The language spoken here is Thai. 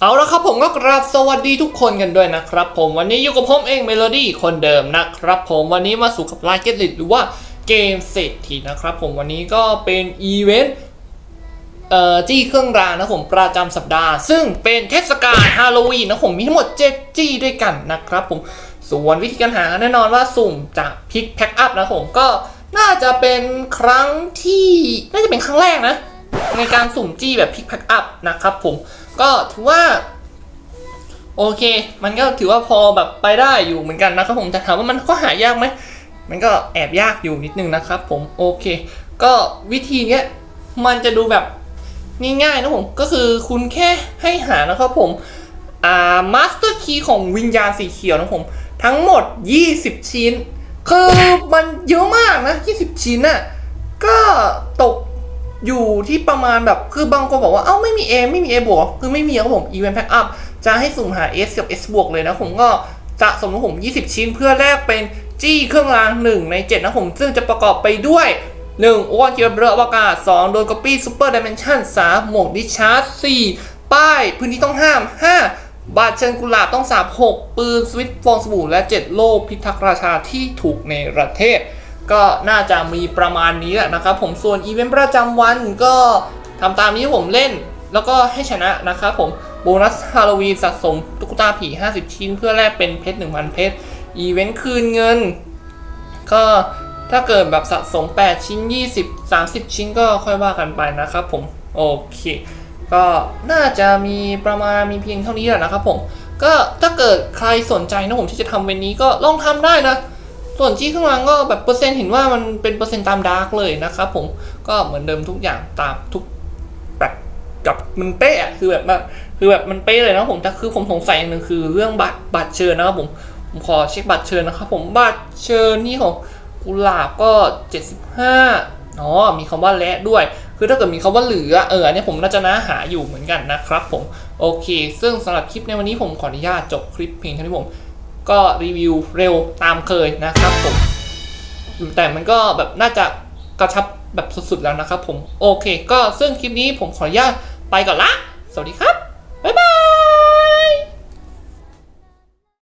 เอาละครับผมก็กราบสวัสดีทุกคนกันด้วยนะครับ ผมวันนี้อยู่กับผมเองเมโลดี้คนเดิมนะครับผมวันนี้มาสู่กับไลน์เก็ตลิหรือว่าเกมเศรษฐีนะครับผมวันนี้ก็เป็นอีเวนต์เอ่อจี้เครื่องรางนะผมประจำสัปดาห์ ซึ่งเป็นเทศกาลฮาโลวีนนะผมมีทั้งหมด7จี้ด้วยกันนะครับผมส่วนวิธีการหาแน่นอนว่าสุ่มจากพิกแพ็คอัพนะผมก็น่าจะเป็นครั้งที่น่าจะเป็นครั้งแรกนะ ในการสุ่มจี้แบบพิกแพ็คอัพนะครับผมก็ถือว่า โอเค มันก็ถือว่าพอแบบไปได้อยู่เหมือนกันนะครับผมแต่ถามว่ามันก็หายากไหมมันก็แอบยากอยู่นิดนึงนะครับผมโอเค ก็วิธีเนี้ยมันจะดูแบบง่ายๆนะผมก็คือคุณแค่ให้หานะครับผมอ่ามาสเตอร์คีย์ของวิญญาณสีเขียวนะผม ทั้งหมด 20 ชิ้น คือมันเยอะมากนะ 20 ชิ้นน่ะก็ตก อยู่ที่ประมาณแบบคือบางคนบอกว่าเอ้าไม่มี A ไม่มี A บวกคือไม่มีครับผม Event Pack Up จะให้สุ่มหา S กับ S บวกเลยนะผมก็จะสมมติผม 20 ชิ้นเพื่อแลกเป็นจี้เครื่องราง 1 ใน 7 นะผม ซึ่งจะประกอบไปด้วย 1. โอวันเกียร์เบรอวกาศ 2. โดนก๊อปปี้ซูเปอร์ดิเมนชั่น 3. หมวกดิชาร์จ 4. ป้าย พื้นที่ต้องห้าม 5. บาดเชิญกุหลาบต้องสาบ6ปืน สวิตช์ฟองสบู่และ 7 โลกพิทักษ์ราชาที่ถูกในประเทศ ก็น่าจะมีประมาณนี้แหละนะครับ ผมส่วนอีเวนต์ประจำวันก็ทำตามนี้ที่ผมเล่น แล้วก็ให้ชนะนะครับผมโบนัสฮาโลวีนสะสมตุ๊กตาผี 50 ชิ้น เพื่อแลกเป็นเพชร 1,000 เพชร อีเวนต์คืนเงิน ก็ถ้าเกิดแบบสะสม 8 ชิ้น 20 30 ชิ้นก็ค่อยว่ากันไปนะครับผม โอเค ก็น่าจะมีประมาณมีเพียงเท่านี้แหละนะครับผม ก็ถ้าเกิดใครสนใจนะผมที่จะทำเวนนี้ก็ลองทำได้นะ ส่วนที่ข้างหลังก็แบบเปอร์เซ็นต์เห็นว่ามันเป็นเปอร์เซ็นต์ตามดาร์กเลยนะครับผมก็เหมือนเดิมทุกอย่างตามทุกแบบกับมันเป๊ะคือแบบคือแบบมันเป๊ะเลยนะผมแต่คือผมสงสัยอย่างหนึ่งคือเรื่องบัตรบัตรเชิญนะครับผมผมขอเช็คบัตรเชิญนะครับผมบัตรเชิญนี่ของกุหลาบก็ 75อ๋อมีคำว่าและด้วย คือถ้าเกิดมีคำว่าเหลือเอออันนี้ผมน่าจะน่าหาอยู่เหมือนกันนะครับผมโอเค ซึ่งสำหรับคลิปในวันนี้ผมขออนุญาตจบคลิปเพียงเท่านี้ผม ก็รีวิวเร็วตามเคยนะครับผม แต่มันก็แบบน่าจะกระชับแบบสุดๆแล้วนะครับผม โอเค ก็ซึ่งคลิปนี้ผมขออนุญาตไปก่อนละ สวัสดีครับ